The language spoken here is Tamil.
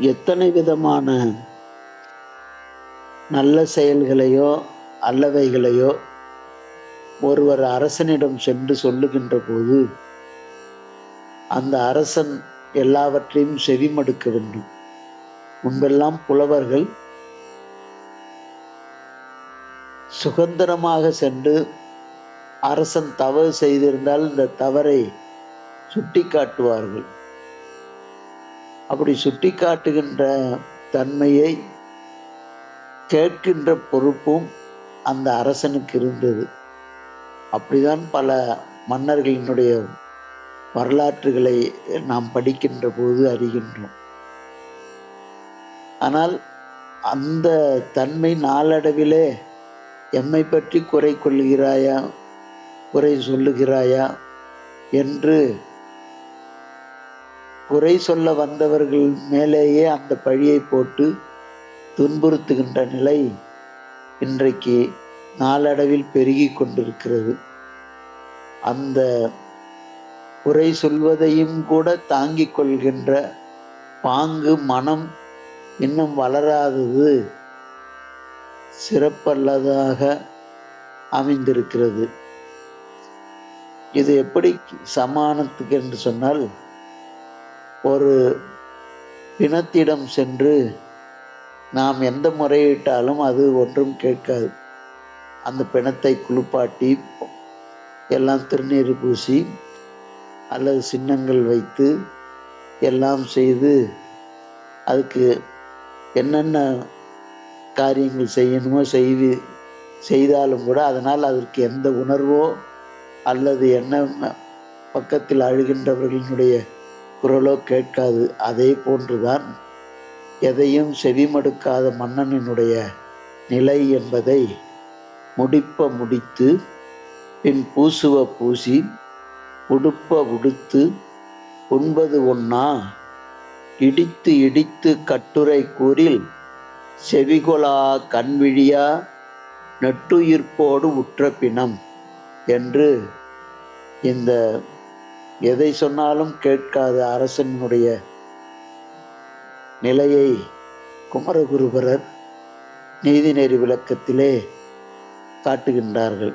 எத்தனை விதமான நல்ல செயல்களையோ அல்லவைகளையோ ஒருவர் அரசனிடம் சென்று சொல்லுகின்ற போது அந்த அரசன் எல்லாவற்றையும் செவிமடுக்க வேண்டும். முன்பெல்லாம் புலவர்கள் சுதந்திரமாக சென்று அரசன் தவறு செய்திருந்தால் இந்த தவறை சுட்டி காட்டுவார்கள் அப்படி சுட்டி காட்டுகின்ற தன்மையை கேட்கின்ற பொறுப்பும் அந்த அரசனுக்கு இருந்தது. அப்படிதான் பல மன்னர்களினுடைய வரலாற்றுகளை நாம் படிக்கின்ற போது அறிகின்றோம். ஆனால் அந்த தன்மை நாளடைவிலே எம்மை பற்றி குறை கொள்ளுகிறாயா குறை சொல்லுகிறாயா என்று குறை சொல்ல வந்தவர்கள் மேலேயே அந்த பழியை போட்டு துன்புறுத்துகின்ற நிலை இன்றைக்கு நாளடைவில் பெருகி கொண்டிருக்கிறது. அந்த குறை சொல்வதையும் கூட தாங்கிக் கொள்கின்ற பாங்கு மனம் இன்னும் வளராதது சிறப்பல்லதாக அமைந்திருக்கிறது. இது எப்படி சமானத்துக்கு என்று சொன்னால் ஒரு பிணத்திடம் சென்று நாம் எந்த முறையிட்டாலும் அது ஒன்றும் கேட்காது. அந்த பிணத்தை குளிப்பாட்டி எல்லாம் திருநீர் பூசி அல்லது சின்னங்கள் வைத்து எல்லாம் செய்து அதுக்கு என்னென்ன காரியங்கள் செய்யணுமோ செய்து செய்தாலும் கூட அதனால் அதற்கு எந்த உணர்வோ அல்லது என்ன பக்கத்தில் அழுகின்றவர்களினுடைய குரலோ கேட்காது. அதே போன்றுதான் எதையும் செவிமடுக்காத மன்னனினுடைய நிலை என்பதை முடிப்ப முடித்து பின் பூசுவ பூசி உடுப்ப உடுத்து உண்பது ஒன்னா இடித்து இடித்து கட்டுரை கூறில் செவிகொலா கண்விழியா நெட்டுயிர்ப்போடு உற்ற பிணம் என்று இந்த எதை சொன்னாலும் கேட்காத அரசனுடைய நிலையை குமரகுருபரர் நீதிநெறி விளக்கத்திலே காட்டுகின்றார்கள்.